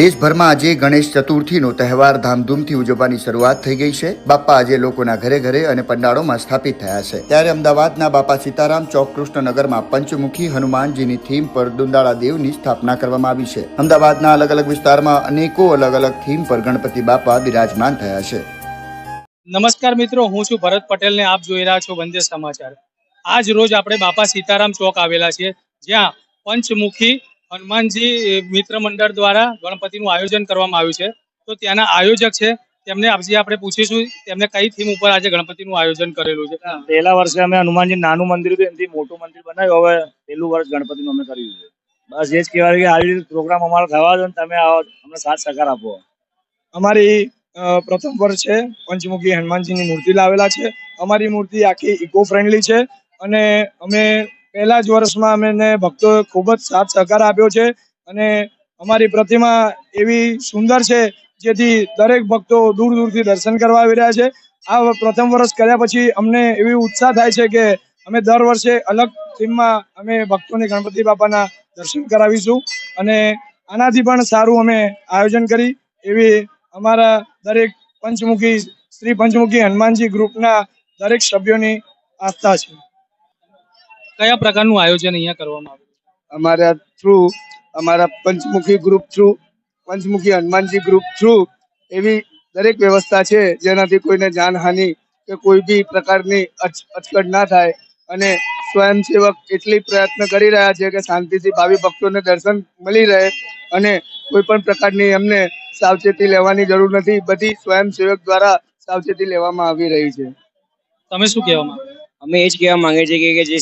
દેશભરમાં આજે ગણેશ ચતુર્થીનો તહેવાર ધામધૂમથી ઉજવવાની શરૂઆત થઈ ગઈ છે. બાપા આજે લોકોના ઘરે ઘરે અને પંડાળોમાં સ્થાપિત થયા છે. ત્યારે અમદાવાદના બાપા સીતારામ ચોક કૃષ્ણનગરમાં પંચમુખી હનુમાનજીની થીમ પર દુંદાળા દેવની સ્થાપના કરવામાં આવી છે. અમદાવાદના અલગ અલગ વિસ્તારમાં અનેકો અલગ અલગ થીમ પર ગણપતિ બાપા બિરાજમાન થયા છે. નમસ્કાર મિત્રો, હું છું ભરત પટેલ ને આપ જોઈ રહ્યા છો વંદે સમાચાર. આજ રોજ આપણે બાપા સીતારામ ચોક આવેલા છીએ, જ્યાં પંચમુખી હનુમાનજી મિત્ર મંડળ દ્વારા ગણપતિનું આયોજન કરવામાં આવ્યું છે. તો ત્યાંના આયોજક છે, તેમને આજે આપણે પૂછીશું, તેમને કઈ થીમ ઉપર આજે ગણપતિનું આયોજન કરેલું છે? પહેલા વર્ષે અમે હનુમાનજી નાનું મંદિર હતું, એનાથી મોટું મંદિર બનાવ્યું, હવે પહેલું વર્ષ ગણપતિનું અમે કર્યું છે. બસ એ જ કહેવાય કે આવી પ્રોગ્રામ અમારો થવા દો ને તમે આવો, અમને સાથ સહકાર આપો. અમારી પ્રથમ વર્ષ છે. પંચમુખી હનુમાનજીની મૂર્તિ લાવેલા છે. અમારી મૂર્તિ આખી ઇકો ફ્રેન્ડલી છે અને અમે પહેલા જ વર્ષમાં અમે એને ભક્તોએ ખૂબ જ સાથ સહકાર આપ્યો છે અને અમારી પ્રતિમા એવી સુંદર છે જેથી દરેક ભક્તો દૂર દૂરથી દર્શન કરવા આવી રહ્યા છે. આ પ્રથમ વર્ષ કર્યા પછી અમને એવી ઉત્સાહ થાય છે કે અમે દર વર્ષે અલગ થીમમાં અમે ભક્તોને ગણપતિ બાપાના દર્શન કરાવીશું અને આનાથી પણ સારું અમે આયોજન કરી એવી અમારા દરેક પંચમુખી શ્રી પંચમુખી હનુમાનજી ગ્રુપના દરેક સભ્યોની આસ્થા છે. કયા પ્રકારનું આયોજન અહીંયા કરવામાં આવ્યું અમારા થ્રુ અમારા Panchmukhi group through Panchmukhi Hanumanji group through એવી દરેક વ્યવસ્થા છે જેનાથી કોઈને જાનહાનિ કે કોઈ બી પ્રકારની અચ- અચકડ ના થાય અને સ્વયંસેવક એટલી પ્રયત્ન કરી રહ્યા છે કે શાંતિથી ભાવિ ભક્તોને દર્શન મળી રહે અને કોઈ પણ પ્રકારની એમને સાવચેતી લેવાની જરૂર નથી. બધી સ્વયંસેવક દ્વારા સાવચેતી લેવામાં આવી રહી છે. તમે શું કહેવા માંગો? અમે એ જ કહેવા માંગે છે કે- જે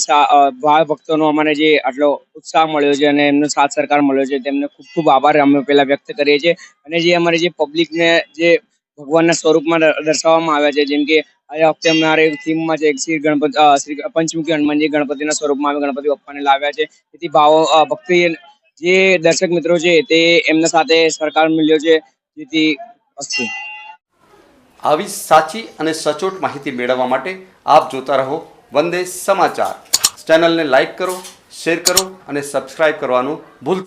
ભાવ ભક્તોનો અમને જે આટલો ઉત્સાહ મળ્યો છે અને એમનો સાથ સરકાર મળ્યો છે તેમને ખૂબ ખૂબ આભાર અમે પેલા વ્યક્ત કરીએ છીએ. અને જે અમારી જે પબ્લિકને જે ભગવાનના સ્વરૂપમાં દર્શાવવામાં આવ્યા છે જેમ કે આ વખતે અમારે થીમમાં છે શ્રી ગણપતિ શ્રી પંચમુખી હનુમાનજી ગણપતિના સ્વરૂપમાં અમે ગણપતિ બપ્પાને લાવ્યા છે. તેથી ભાવો ભક્તિ જે દર્શક મિત્રો છે તે એમના સાથે સરકાર મળ્યો છે જેથી અસ્તુ આવી સાચી અને સચોટ માહિતી મેળવવા માટે આપ જોતા રહો વંદે સમાચાર. ચેનલને લાઈક કરો શેર કરો અને સબસ્ક્રાઇબ કરવાનું ભૂલતા